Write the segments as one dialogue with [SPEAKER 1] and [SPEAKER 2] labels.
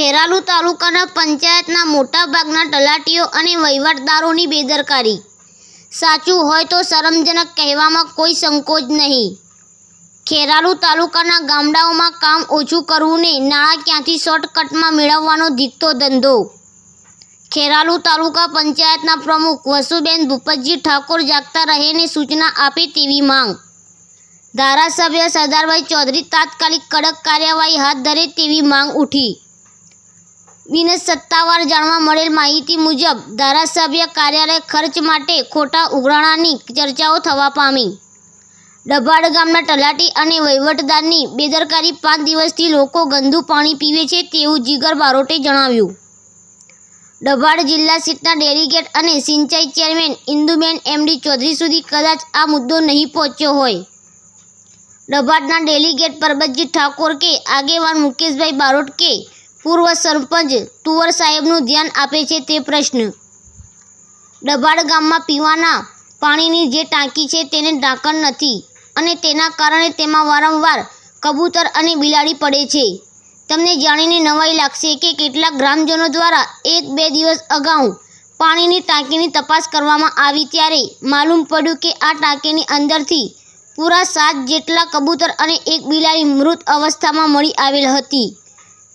[SPEAKER 1] ખેરાલુ તાલુકાના પંચાયતના મોટાભાગના તલાટીઓ અને વહીવટદારોની બેદરકારી. સાચું હોય તો શરમજનક કહેવામાં કોઈ સંકોચ નહીં. ખેરાલુ તાલુકાના ગામડાઓમાં કામ ઓછું કરવું ને નાણાં ક્યાંથી શોર્ટકટમાં મેળવવાનો દીખતો ધંધો. ખેરાલુ તાલુકા પંચાયતના પ્રમુખ વસુબેન ભૂપતજી ઠાકોર જાગતા રહેને સૂચના આપે તેવી માંગ. ધારાસભ્ય સરદારભાઈ ચૌધરી તાત્કાલિક કડક કાર્યવાહી હાથ ધરે તેવી માંગ ઉઠી. બિન સત્તાવાર જાણવા મળેલ માહિતી મુજબ ધારાસભ્ય કાર્યાલય ખર્ચ માટે ખોટા ઉઘરાણાની ચર્ચાઓ થવા પામી. ડભાડ ગામના તલાટી અને વહીવટદારની બેદરકારી પાંચ દિવસથી લોકો ગંદુ પાણી પીવે છે તેવું જીગર બારોટે જણાવ્યું. ડભાડ જિલ્લા સીટના ડેલિગેટ અને સિંચાઈ ચેરમેન ઇન્દુબેન એમડી ચૌધરી સુધી કદાચ આ મુદ્દો નહીં પહોંચ્યો હોય. ડભાડના ડેલિગેટ પરબતજી ઠાકોર કે આગેવાન મુકેશભાઈ બારોટ કે પૂર્વ સરપંચ તુવર સાહેબનું ધ્યાન આપે છે તે પ્રશ્ન. ડભાડ ગામમાં પીવાના પાણીની જે ટાંકી છે તેને ઢાંકણ નથી અને તેના કારણે તેમાં વારંવાર કબૂતર અને બિલાડી પડે છે. તમને જાણીને નવાઈ લાગશે કે કેટલાક ગ્રામજનો દ્વારા એક બે દિવસ અગાઉ પાણીની ટાંકીની તપાસ કરવામાં આવી ત્યારે માલુમ પડ્યું કે આ ટાંકીની અંદરથી પૂરા સાત જેટલા કબૂતર અને એક બિલાડી મૃત અવસ્થામાં મળી આવેલ હતી.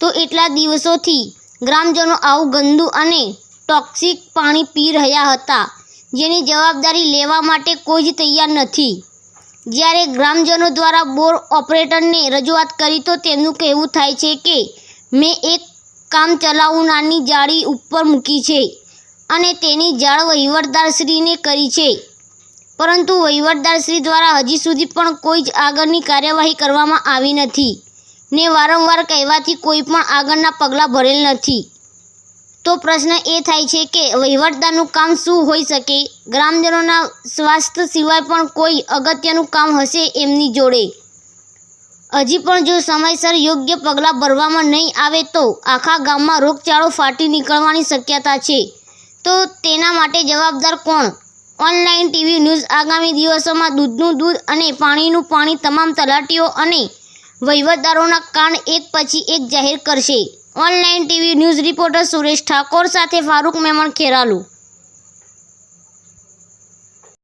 [SPEAKER 1] તો એટલા દિવસોથી ગ્રામજનો આવું ગંદુ અને ટોક્સિક પાણી પી રહ્યા હતા. જેની જવાબદારી લેવા માટે કોઈ જ તૈયાર નથી. જ્યારે ગ્રામજનો દ્વારા બોર ઓપરેટરને રજૂઆત કરી તો તેમનું કહેવું થાય છે કે, મેં એક કામ ચલાવું નાની જાળી ઉપર મૂકી છે અને તેની જાળ વહીવટદારશ્રીને કરી છે. પરંતુ વહીવટદારશ્રી દ્વારા હજી સુધી પણ કોઈ જ આગળની કાર્યવાહી કરવામાં આવી નથી. ને વારંવાર કહેવાથી કોઈ પણ આગળના પગલાં ભરેલ નથી. તો પ્રશ્ન એ થાય છે કે વહીવટદારનું કામ શું હોઈ શકે? ગ્રામજનોના સ્વાસ્થ્ય સિવાય પણ કોઈ અગત્યનું કામ હશે એમની જોડે? હજી પણ જો સમયસર યોગ્ય પગલાં ભરવામાં નહીં આવે તો આખા ગામમાં રોગચાળો ફાટી નીકળવાની શક્યતા છે. તો તેના માટે જવાબદાર કોણ? ઓનલાઈન ટીવી ન્યૂઝ આગામી દિવસોમાં દૂધનું દૂધ અને પાણીનું પાણી તમામ તલાટીઓ અને વહીવટદારોના કાન એક પછી એક જાહેર કરશે. Online TV news reporter Suresh Thakor સાથે ફારૂક મેમણ ખેરાલુ